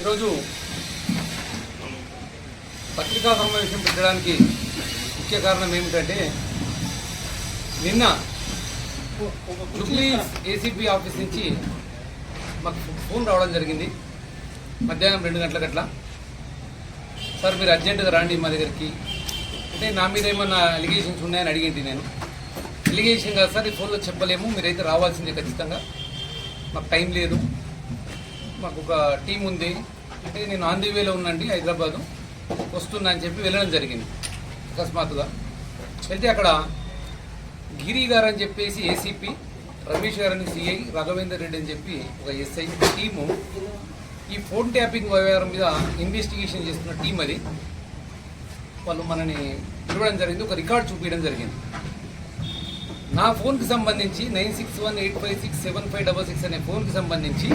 ఈరోజు పత్రికా సమావేశం పెట్టడానికి ముఖ్య కారణం ఏమిటంటే నిన్న జుబ్లీ ఏసీపీ ఆఫీస్ నుంచి మాకు ఫోన్ రావడం జరిగింది. మధ్యాహ్నం రెండు గంటల గట్ల. సార్ మీరు అర్జెంటుగా రండి మా దగ్గరికి. అంటే నా మీద ఏమన్నా అలిగేషన్స్ ఉన్నాయని అడిగింది నేను. అలిగేషన్ కాదు సార్ ఈ ఫోన్లో చెప్పలేము. మీరైతే రావాల్సిందే ఖచ్చితంగా. మాకు టైం లేదు. మాకు ఒక టీం ఉంది. అంటే నేను ఆన్ ది వేలో ఉన్నాండి హైదరాబాదు. వస్తున్నా అని చెప్పి వెళ్ళడం జరిగింది అకస్మాత్తుగా. వెళ్తే అక్కడ గిరి గారు అని చెప్పేసి ఏసీపీ రమేష్ గారని సిఐ రాఘవేందర్ రెడ్డి అని చెప్పి ఒక ఎస్ఐ టీము. ఈ ఫోన్ ట్యాపింగ్ వ్యవహారం మీద ఇన్వెస్టిగేషన్ చేస్తున్న టీం అది. వాళ్ళు మనని పిలవడం జరిగింది ఒక రికార్డ్ చూపించడం జరిగింది. నా ఫోన్కి సంబంధించి nine six one eight five six seven five double six అనే ఫోన్కి సంబంధించి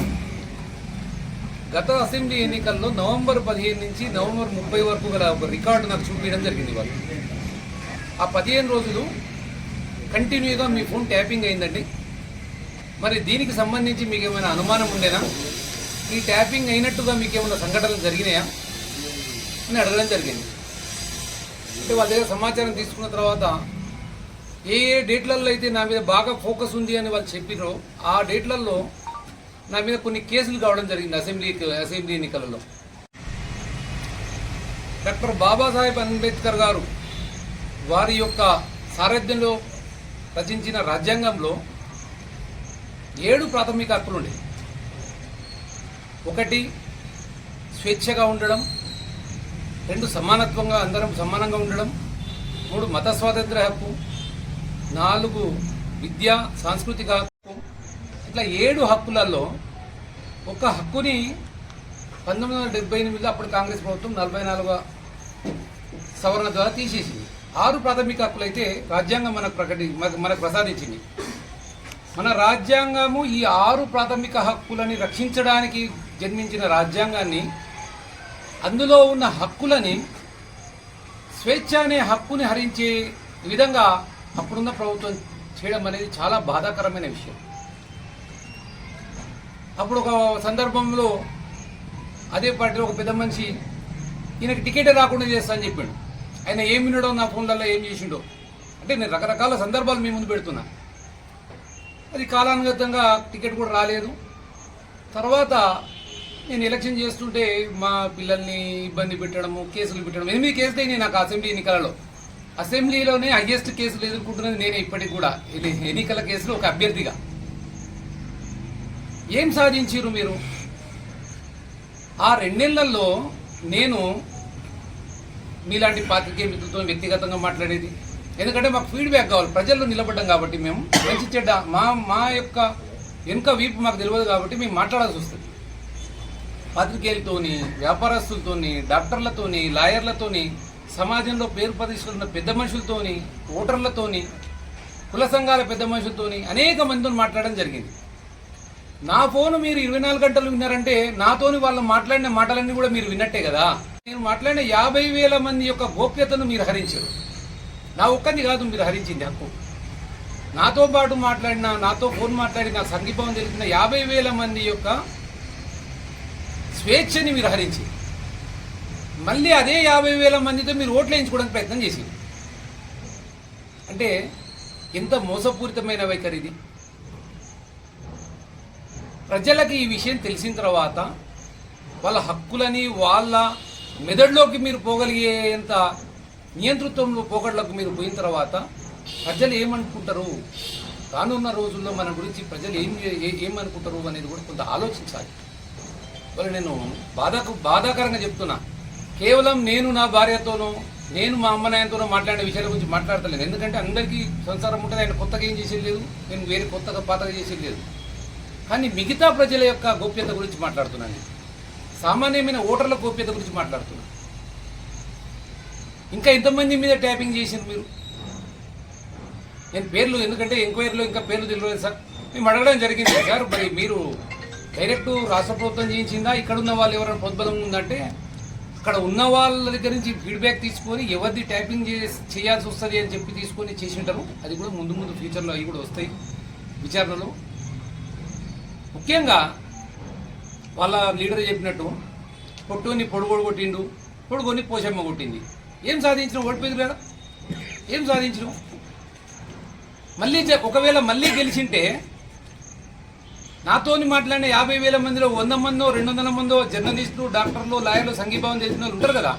గత అసెంబ్లీ ఎన్నికల్లో నవంబర్ పదిహేను నుంచి నవంబర్ ముప్పై వరకు గల ఒక రికార్డు నాకు చూపించడం జరిగింది వాళ్ళు ఆ పదిహేను రోజులు కంటిన్యూగా మీ ఫోన్ ట్యాపింగ్ అయిందండి. మరి దీనికి సంబంధించి మీకు ఏమైనా అనుమానం ఉండేనా? ఈ ట్యాపింగ్ అయినట్టుగా మీకు ఏమైనా సంఘటనలు జరిగినాయా? అని అడగడం జరిగింది. అంటే వాళ్ళ దగ్గర సమాచారం తీసుకున్న తర్వాత ఏ ఏ డేట్లలో అయితే నా మీద బాగా ఫోకస్ ఉంది అని వాళ్ళు చెప్పిరో ఆ డేట్లలో నా మీద కొన్ని కేసులు కావడం జరిగింది అసెంబ్లీ అసెంబ్లీ ఎన్నికలలో. డాక్టర్ బాబాసాహెబ్ అంబేద్కర్ గారు వారి యొక్క సారథ్యంలో రచించిన రాజ్యాంగంలో ఏడు ప్రాథమిక హక్కులు ఉండేవి ఒకటి స్వేచ్ఛగా ఉండడం రెండు సమానత్వంగా అందరం సమానంగా ఉండడం మూడు మత స్వాతంత్ర హక్కు నాలుగు విద్యా సాంస్కృతిక ఇట్లా ఏడు హక్కులలో ఒక హక్కుని పంతొమ్మిది వందల డెబ్బై ఎనిమిదిలో అప్పుడు కాంగ్రెస్ ప్రభుత్వం నలభై నాలుగవ సవరణ ద్వారా తీసేసింది. ఆరు ప్రాథమిక హక్కులు అయితే రాజ్యాంగం మనకు ప్రకటి మనకు- మనకు ప్రసాదించింది. మన రాజ్యాంగము ఈ ఆరు ప్రాథమిక హక్కులని రక్షించడానికి జన్మించిన రాజ్యాంగాన్ని అందులో ఉన్న హక్కులని స్వేచ్ఛ అనే హక్కుని హరించే విధంగా అప్పుడున్న ప్రభుత్వం చేయడం అనేది చాలా బాధాకరమైన విషయం. అప్పుడు ఒక సందర్భంలో అదే పార్టీలో ఒక పెద్ద మనిషి ఈయనకి టికెటే రాకుండా చేస్తా అని చెప్పాడు. ఆయన ఏం వినడో నా ఫోన్లలో ఏం చేసిండో. అంటే నేను రకరకాల సందర్భాలు మీ ముందు పెడుతున్నా. అది కాలానుగతంగా టికెట్ కూడా రాలేదు. తర్వాత నేను ఎలక్షన్ చేస్తుంటే మా పిల్లల్ని ఇబ్బంది పెట్టడము కేసులు పెట్టడం ఎనిమిది కేసులు అయినాయి నాకు అసెంబ్లీ ఎన్నికలలో. అసెంబ్లీలోనే హైయెస్ట్ కేసులు ఎదుర్కొంటున్నది నేనే ఇప్పటికి కూడా. ఇది ఎన్నికల కేసులో ఒక అభ్యర్థిగా. ఏం సాధించారు మీరు? ఆ రెండేళ్ళలో నేను మీలాంటి పాత్రికేయ మిత్రులతో వ్యక్తిగతంగా మాట్లాడేది. ఎందుకంటే మాకు ఫీడ్బ్యాక్ కావాలి. ప్రజల్లో నిలబడ్డాం కాబట్టి మేము మంచి చెడ్డ మా మా యొక్క వెనుక వీపు మాకు తెలియదు కాబట్టి మేము మాట్లాడాల్సి వస్తుంది. పాత్రికేయులతోని వ్యాపారస్తులతోని డాక్టర్లతోని లాయర్లతోని సమాజంలో పేరు ప్రతిష్టలున్న పెద్ద మనుషులతోని ఓటర్లతోని కుల సంఘాల పెద్ద మనుషులతోని అనేక మందితో మాట్లాడడం జరిగింది. నా ఫోన్ మీరు ఇరవై నాలుగు గంటలు విన్నారంటే నాతోని వాళ్ళు మాట్లాడిన మాటలన్నీ కూడా మీరు విన్నట్టే కదా. నేను మాట్లాడిన యాభై వేల మంది యొక్క గోప్యతను మీరు హరించారు. నా ఒక్కరిని కాదు మీరు హరించింది హక్కు. నాతో పాటు మాట్లాడిన నాతో ఫోన్ మాట్లాడి నా సంగీభావం తెలిసిన యాభై వేల మంది యొక్క స్వేచ్ఛని మీరు హరించి మళ్ళీ అదే యాభై వేల మందితో మీరు ఓట్లు వేయించుకోవడానికి ప్రయత్నం చేసింది. అంటే ఎంత మోసపూరితమైన వైఖరి ఇది. ప్రజలకు ఈ విషయం తెలిసిన తర్వాత వాళ్ళ హక్కులని వాళ్ళ మెదడులోకి మీరు పోగలిగేంత నియంతృత్వంలో పోకడలకు మీరు పోయిన తర్వాత ప్రజలు ఏమనుకుంటారు? రానున్న రోజుల్లో మన గురించి ప్రజలు ఏం ఏమనుకుంటారు అనేది కూడా కొంత ఆలోచించాలి. మరి నేను బాధాకు బాధాకరంగా చెప్తున్నా కేవలం నేను నా భార్యతోనో నేను మా అమ్మ నాయనతోనో మాట్లాడిన విషయాల గురించి మాట్లాడతలేను ఎందుకంటే అందరికీ సంసారం ఉంటుంది ఆయన కొత్తగా ఏం చేసేది లేదు నేను వేరే కొత్తగా పాతగా చేసేది లేదు. కానీ మిగతా ప్రజల యొక్క గోప్యత గురించి మాట్లాడుతున్నాను నేను. సామాన్యమైన ఓటర్ల గోప్యత గురించి మాట్లాడుతున్నాను. ఇంకా ఎంతమంది మీద ట్యాపింగ్ చేసింది మీరు? నేను పేర్లు ఎందుకంటే ఎంక్వైరీలో ఇంకా పేర్లు తెలియలేదు సార్. మేము అడగడం జరిగింది సార్ మరి మీరు డైరెక్ట్ రాష్ట్ర ప్రభుత్వం చేయించిందా? ఇక్కడ ఉన్న వాళ్ళు ఎవరైనా ప్రోద్బలం ఉందంటే అక్కడ ఉన్న వాళ్ళ దగ్గర నుంచి ఫీడ్బ్యాక్ తీసుకొని ఎవరిది ట్యాపింగ్ చేసి చేయాల్సి వస్తుంది అని చెప్పి తీసుకొని చేసి ఉంటారు అది కూడా ముందు ముందు ఫ్యూచర్లో అవి కూడా వస్తాయి. విచారణలో ముఖ్యంగా వాళ్ళ లీడర్ చెప్పినట్టు పొట్టుని పొడుగోడు కొట్టిండు పొడుగొని పోషమ్మ కొట్టింది. ఏం సాధించినావు ఓడిపోయింది కదా? ఏం సాధించినావు? మళ్ళీ ఒకవేళ మళ్ళీ గెలిచింటే నాతోని మాట్లాడిన యాభై వేల మందిలో వంద మందో రెండు వందల మందో జర్నలిస్టులు డాక్టర్లు లాయర్లు సంఘీభావం చేసిన వాళ్ళు ఉంటారు కదా?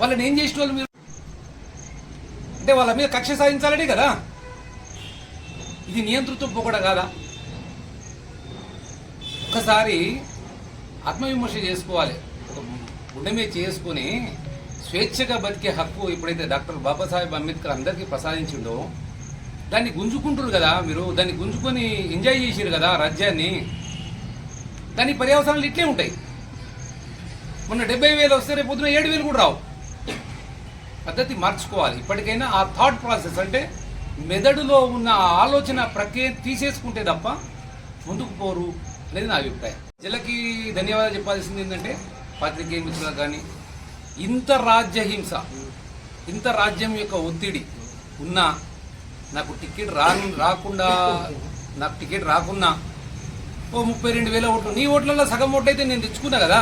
వాళ్ళని ఏం చేసిన వాళ్ళు మీరు? అంటే వాళ్ళ మీద కక్ష సాధించాలనే కదా? ఇది నియంతృత్వం పోకూడదు కాదా? ఒక్కసారి ఆత్మవిమర్శ చేసుకోవాలి. ఒక గుండె మీద చేసుకుని స్వేచ్ఛగా బతికే హక్కు ఎప్పుడైతే డాక్టర్ బాబాసాహెబ్ అంబేద్కర్ అందరికీ ప్రసాదించిండో దాన్ని గుంజుకుంటారు కదా మీరు దాన్ని గుంజుకొని ఎంజాయ్ చేసారు కదా రాజ్యాన్ని దాని పర్యవసనాలు ఇట్లే ఉంటాయి. మొన్న డెబ్బై వేలు వస్తే రేపు పొద్దున ఏడు వేలు కూడా రావు. పద్ధతి మార్చుకోవాలి. ఇప్పటికైనా ఆ థాట్ ప్రాసెస్ అంటే మెదడులో ఉన్న ఆలోచన ప్రక్రియ తీసేసుకుంటే తప్ప ముందుకు పోరు. అనేది నా అభిప్రాయం. ప్రజలకి ధన్యవాదాలు చెప్పాల్సింది ఏంటంటే పాత్రికేయ మిత్రులకు కానీ ఇంత రాజ్యహింస ఇంత రాజ్యం యొక్క ఒత్తిడి ఉన్నా నాకు టికెట్ రా రాకుండా నాకు టికెట్ రాకున్నా ఓ ముప్పై రెండు వేల ఓట్లు నీ ఓట్లలో సగం ఓట్లు అయితే నేను తెచ్చుకున్నా కదా?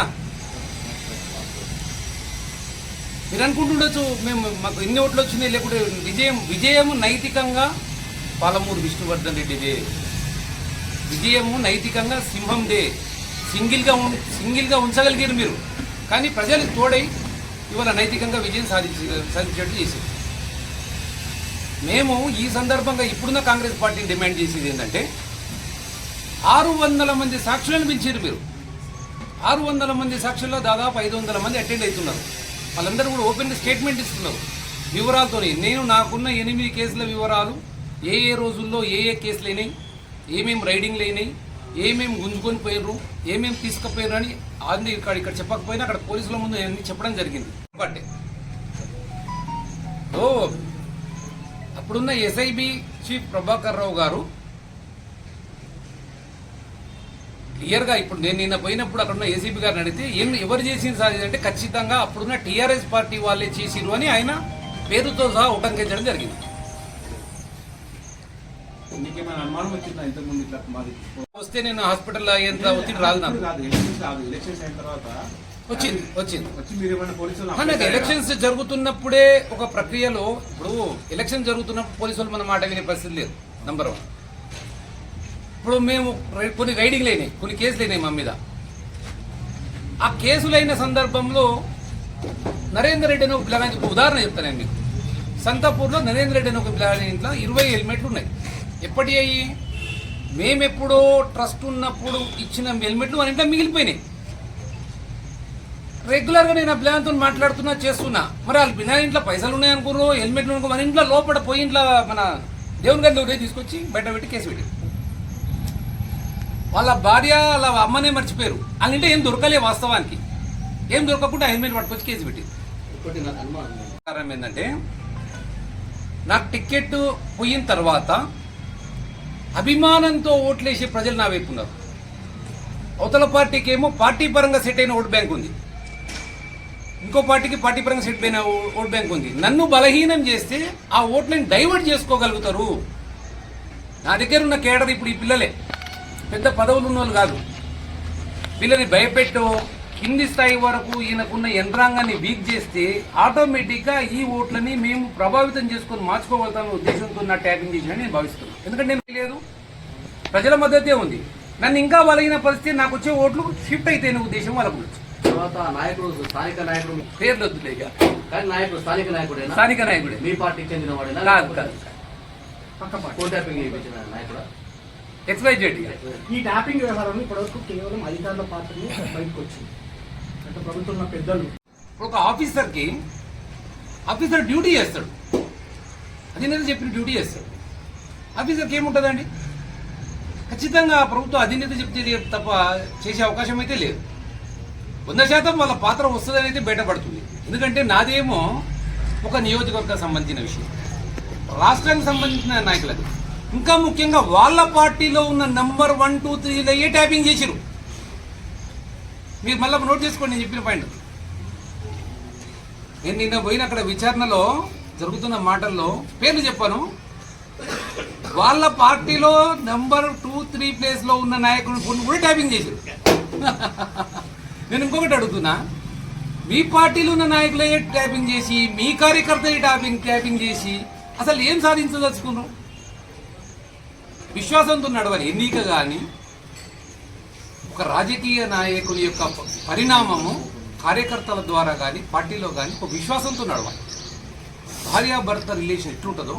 మీరు అనుకుంటుండొచ్చు మేము మాకు ఎన్ని ఓట్లు వచ్చినాయి లేకుంటే విజయం విజయము నైతికంగా పాలమూరు విష్ణువర్ధన్ రెడ్డిదే విజయము నైతికంగా సింహం దే. సింగిల్గా ఉం- సింగిల్గా ఉంచగలిగారు మీరు. కానీ ప్రజలకు తోడై ఇవాళ నైతికంగా విజయం సాధించి సాధించేట్టు చేశారు. మేము ఈ సందర్భంగా ఇప్పుడున్న కాంగ్రెస్ పార్టీని డిమాండ్ చేసేది ఏంటంటే ఆరు వందల మంది సాక్షులను పిలిచారు మీరు. ఆరు వందల మంది సాక్షుల్లో దాదాపు ఐదు వందల మంది అటెండ్ అవుతున్నారు. వాళ్ళందరూ కూడా ఓపెన్ స్టేట్మెంట్ ఇస్తున్నారు. వివరాలతోనే నేను నాకున్న ఎనిమిది కేసుల వివరాలు ఏ ఏ రోజుల్లో ఏ ఏ కేసులు అయినాయి ఏమేమి రైడింగ్ లేనాయి ఏమేమి గుంజుకొని పోయినరు ఏమేం తీసుకుపోయారు అని అన్ని ఇక్కడ ఇక్కడ చెప్పకపోయినా అక్కడ పోలీసుల ముందు అన్ని చెప్పడం జరిగింది. బట్ ఓ అప్పుడున్న ఎస్ఐబి చీఫ్ ప్రభాకర్ రావు గారు క్లియర్గా ఇప్పుడు నేను నిన్న పోయినప్పుడు అక్కడ ఉన్న ఏసీపీ గారిని అడిగితే ఏం ఎవరు చేసింది సార్ అంటే ఖచ్చితంగా అప్పుడున్న టీఆర్ఎస్ పార్టీ వాళ్ళే చేసిరు అని ఆయన పేరుతో సహా ఉటంకించడం జరిగింది. నీకేమైనా అనుమానం వచ్చిందా? ఇంతకుముందు ఇట్లా మాది వస్తే నేను హాస్పిటల్ అయ్యేంత ఒత్తిడి రాదు నాకు. కాదు ఎలక్షన్స్ కాదు. ఎలక్షన్స్ అయిన తర్వాత వచ్చింది వచ్చింది. వచ్చి మీరు ఏమైనా పోలీసులు ఎలక్షన్స్ జరుగుతున్నప్పుడే ఒక ప్రక్రియలో ఇప్పుడు ఎలక్షన్ జరుగుతున్నప్పుడు పోలీసు వాళ్ళు మన మాట వినే పరిస్థితి లేదు నంబర్ వన్ ఇప్పుడు మేము కొన్ని రైడింగ్లు అయినాయి కొన్ని కేసులు అయినాయి మా మీద. ఆ కేసులైన సందర్భంలో నరేందర్ రెడ్డి అని ఒక పిల్లగానికి ఉదాహరణ చెప్తాను నేను మీకు. సంతాపూర్లో నరేందర్ రెడ్డి అని ఒక పిల్లగాని ఇంట్లో ఇరవై హెల్మెట్లు ఉన్నాయి. ఎప్పటి అయ్యి? మేమెప్పుడో ట్రస్ట్ ఉన్నప్పుడు ఇచ్చిన హెల్మెట్లు మన ఇంట్లో మిగిలిపోయినాయి. రెగ్యులర్గా నేను ఆ ప్లాన్తో మాట్లాడుతున్నా చేస్తున్నా. మరి వాళ్ళ బినా ఇంట్లో పైసలు ఉన్నాయి అనుకోరు హెల్మెట్లు అనుకో మన ఇంట్లో లోపల పోయి ఇంట్లో మన దేవుని ఉండే తీసుకొచ్చి బయట పెట్టి కేసు పెట్టి వాళ్ళ భార్య వాళ్ళ అమ్మనే మర్చిపోయారు. వాళ్ళ ఇంట్లో ఏం దొరకలే వాస్తవానికి. ఏం దొరకకుండా హెల్మెట్ పట్టుకొచ్చి కేసు పెట్టి కారణం ఏంటంటే నాకు టికెట్ పోయిన తర్వాత అభిమానంతో ఓట్లేసే ప్రజలు నా వైపు ఉన్నారు. అవతల పార్టీకి ఏమో పార్టీ పరంగా సెట్ అయిన ఓట్ బ్యాంక్ ఉంది. ఇంకో పార్టీకి పార్టీ పరంగా సెట్ అయిన ఓ- ఓట్ బ్యాంక్ ఉంది. నన్ను బలహీనం చేస్తే ఆ ఓట్లను డైవర్ట్ చేసుకోగలుగుతారు. నా దగ్గర ఉన్న కేడర్ ఇప్పుడు ఈ పిల్లలే. పెద్ద పదవులు ఉన్న వాళ్ళు కాదు. వీళ్ళని భయపెట్టో కింది స్థాయి వరకు ఈయనకున్న యంత్రాంగాన్ని వీక్ చేస్తే ఆటోమేటిక్గా ఈ ఓట్లని మేము ప్రభావితం చేసుకొని మార్చుకోగలుగుతామనే ఉద్దేశంతో నా ట్యాపింగ్ చేసిన నేను భావిస్తున్నాను. ఎందుకంటే నేను లేదు ప్రజల మద్దతే ఉంది. నన్ను ఇంకా బలగిన పరిస్థితి నాకు వచ్చే ఓట్లు షిఫ్ట్ అయితే ఉద్దేశం వాళ్ళకు నాయకుడు స్థానిక నాయకుడు పేర్లు వద్దులే కానీ నాయకుడు స్థానిక నాయకుడేనా? స్థానిక నాయకుడే. మీ పార్టీకి చెందిన వాడేనా? కాదు కాదు. ఫోన్ ట్యాపింగ్ చేయించిన నాయకుడా? ఎక్స్వైజెడ్ ఈ ట్యాపింగ్ వ్యవహారం ఇప్పటివరకు కేవలం అధికారుల పాత్రనే బయటకు వచ్చింది. అంటే ప్రభుత్వంలో పెద్దలు. ఒక ఆఫీసర్కి ఆఫీసర్ డ్యూటీ చేస్తాడు. అధినేత చెప్పిన డ్యూటీ చేస్తాడు. ఆఫీసర్కి ఏముంటుందండి? ఖచ్చితంగా ప్రభుత్వం అధినేత చెప్తే తప్ప చేసే అవకాశం అయితే లేదు. వంద శాతం వాళ్ళ పాత్ర వస్తుందని అయితే బయటపడుతుంది. ఎందుకంటే నాదేమో ఒక నియోజకవర్గం సంబంధించిన విషయం. రాష్ట్రానికి సంబంధించిన నాయకులది. ఇంకా ముఖ్యంగా వాళ్ళ పార్టీలో ఉన్న నంబర్ వన్ టూ త్రీలో ఏ ట్యాపింగ్ చేసిరు మీరు మళ్ళీ నోట్ చేసుకోండి నేను చెప్పిన పాయింట్ నేను నిన్న పోయిన అక్కడ విచారణలో జరుగుతున్న మాటల్లో పేర్లు చెప్పాను. వాళ్ళ పార్టీలో నెంబర్ టూ త్రీ ప్లేస్లో ఉన్న నాయకుడు కూడా ట్యాపింగ్ చేశారు. నేను ఇంకొకటి అడుగుతున్నా. మీ పార్టీలో ఉన్న నాయకులే ట్యాపింగ్ చేసి మీ కార్యకర్తలే ట్యాపింగ్ ట్యాపింగ్ చేసి అసలు ఏం సాధించదలుచుకున్నాం విశ్వాసంతో నడవాలి ఎన్నిక కానీ ఒక రాజకీయ నాయకుని యొక్క పరిణామము కార్యకర్తల ద్వారా కానీ పార్టీలో కానీ ఒక విశ్వాసంతో నడవాలి. భార్యాభర్త రిలేషన్ ఎట్లుంటుందో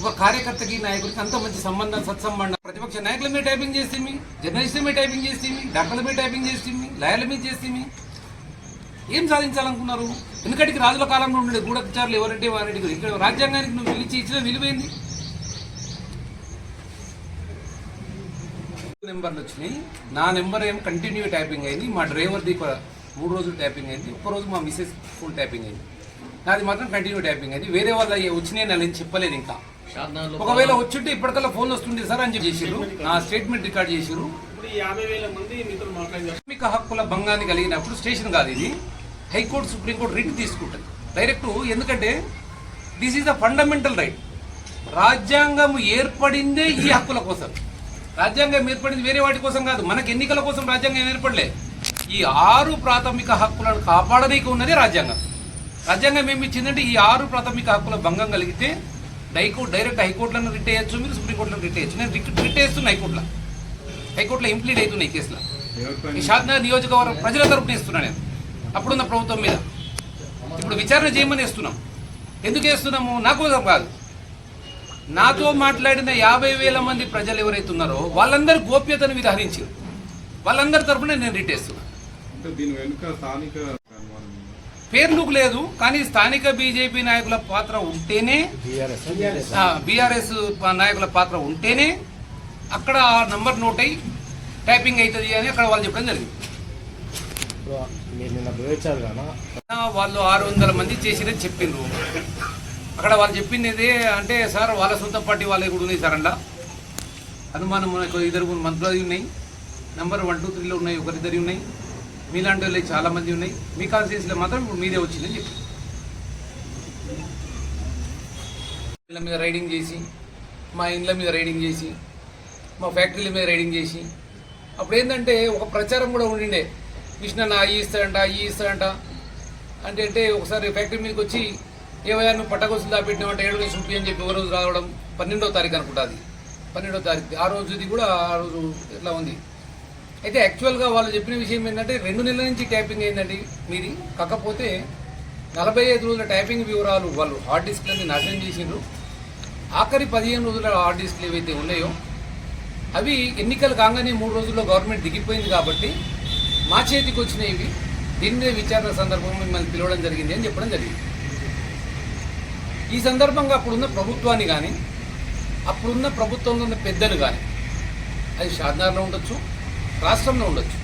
ఒక కార్యకర్తకి నాయకుడికి అంత మంచి సంబంధం సత్సంబంధం. ప్రతిపక్ష నాయకుల మీద టైపింగ్ చేస్తేమి జర్నలిస్టుల మీద టైపింగ్ చేస్తేమి డాక్టర్ల మీద టైపింగ్ చేస్తేమి లాయర్ల మీద చేస్తేమి? ఏం సాధించాలనుకున్నారు? వెనుకటికి రాజుల కాలంలో ఉండే గూఢచారులు ఎవరంటే వారికి ఇక్కడ రాజ్యాంగానికి నువ్వు పిలిచి ఇచ్చిన విలువైంది నెంబర్లు వచ్చినాయి నా నెంబర్ ఏం కంటిన్యూ టైపింగ్ అయింది. మా డ్రైవర్ది మూడు రోజులు టైపింగ్ అయింది. ఒక రోజు మా మిస్సెస్ ఫుల్ టైపింగ్ అయింది. నాది మాత్రం కంటిన్యూ టైపింగ్ అయింది. వేరే వాళ్ళ వచ్చినాయి నేను చెప్పలేదు ఇంకా. ఒకవేళ వచ్చుంటే ఇప్పటికల్లా ఫోన్ వస్తుండే సార్ అని చేసిర్రు నా స్టేట్మెంట్ రికార్డ్ చేసిర్రు ప్రాథమిక హక్కుల భంగాన్ని కలిగినప్పుడు స్టేషన్ కాదు ఇది. High court supreme court writ తీసుకుంటుంది. డైరెక్ట్ ఎందుకంటే this is the fundamental right రాజ్యాంగం ఏర్పడిందే ఈ హక్కుల కోసం. రాజ్యాంగం ఏర్పడింది వేరే వాటి కోసం కాదు మనకి ఎన్నికల కోసం రాజ్యాంగం ఏర్పడలే. ఈ ఆరు ప్రాథమిక హక్కులను కాపాడనీకి ఉన్నది రాజ్యాంగం. రాజ్యాంగం ఏమి ఇచ్చిందంటే ఈ ఆరు ప్రాథమిక హక్కుల భంగం కలిగితే హైకోర్టు డైరెక్ట్ హైకోర్టులను రిట్ వేయచ్చు మీరు సుప్రీంకోర్టులను రిట్ వేయచ్చు నేను రిట్ రిట్ వేస్తున్నా హైకోర్టులో. హైకోర్టులో ఇంప్లీట్ అవుతున్నాయి కేసులో. ఈ షాద్నగర్ నియోజకవర్గం ప్రజల తరపున ఇస్తున్నా నేను. అప్పుడున్న ప్రభుత్వం మీద. ఇప్పుడు విచారణ చేయమని ఇస్తున్నాం ఎందుకు వేస్తున్నాము? నాకు కాదు. నాతో మాట్లాడిన యాభై వేల మంది ప్రజలు ఎవరైతే ఉన్నారో వాళ్ళందరి గోప్యతను విధానించారు. వాళ్ళందరి తరపున నేను రిటేస్తున్నా? పేర్లకు లేదు కానీ స్థానిక బీజేపీ నాయకుల పాత్ర ఉంటేనే బీఆర్ఎస్ నాయకుల పాత్ర ఉంటేనే అక్కడ ఆ నంబర్ నోట్ అయి టైపింగ్ అవుతుంది అని అక్కడ వాళ్ళు చెప్పడం జరిగింది. వాళ్ళు ఆరు వందల మంది చేసిరని చెప్పిండ్రు. అక్కడ వాళ్ళు చెప్పింది అంటే సార్ వాళ్ళ సొంత పార్టీ వాళ్ళే కూడా ఉన్నాయి సార్ అండ అనుమానం మనకు ఇద్దరు మంత్రులు ఉన్నాయి. నెంబర్ వన్ టూ త్రీలో ఉన్నాయి ఒకరిద్దరి ఉన్నాయి. మీలాంటి వాళ్ళు చాలా మంది ఉన్నాయి. మీ కాన్స్టిట్యూన్సీలో మాత్రం ఇప్పుడు మీదే వచ్చిందని చెప్పి. ఇళ్ళ మీద రైడింగ్ చేసి మా ఇండ్ల మీద రైడింగ్ చేసి మా ఫ్యాక్టరీల మీద రైడింగ్ చేసి. అప్పుడు ఏంటంటే ఒక ప్రచారం కూడా ఉండిండే. కృష్ణ నా అయ్యి ఇస్తాడంట అయ్యి ఇస్తాడంట. అంటే అంటే ఒకసారి ఫ్యాక్టరీ మీదకి వచ్చి ఏవయ్యా నువ్వు పట్టగొలుసులు దాపెట్టినావంటే ఏడు వేసి చూపి అని చెప్పి ఒక రోజు రావడం పన్నెండో తారీఖు అనుకుంటా అది పన్నెండో తారీఖు. ఆ రోజుది కూడా ఆ రోజు ఇట్లా ఉంది? అయితే యాక్చువల్గా వాళ్ళు చెప్పిన విషయం ఏంటంటే రెండు నెలల నుంచి ట్యాపింగ్ అయిందండి మీది కాకపోతే నలభై ఐదు రోజుల ట్యాపింగ్ వివరాలు వాళ్ళు హార్డ్ డిస్క్లన్నీ నాశనం చేసిండ్రు. ఆఖరి పదిహేను రోజుల హార్డ్ డిస్క్లు ఏవైతే ఉన్నాయో అవి ఎన్నికలు కాగానే మూడు రోజుల్లో గవర్నమెంట్ దిగిపోయింది కాబట్టి మా చేతికి వచ్చినవి దీని మీద విచారణ సందర్భంలో మిమ్మల్ని పిలవడం జరిగింది అని చెప్పడం జరిగింది. ఈ సందర్భంగా అప్పుడున్న ప్రభుత్వాన్ని కానీ అప్పుడున్న ప్రభుత్వంలో ఉన్న పెద్దలు కానీ అది షాద్నార్లో ఉండొచ్చు రాష్ట్రంలో ఉండొచ్చు.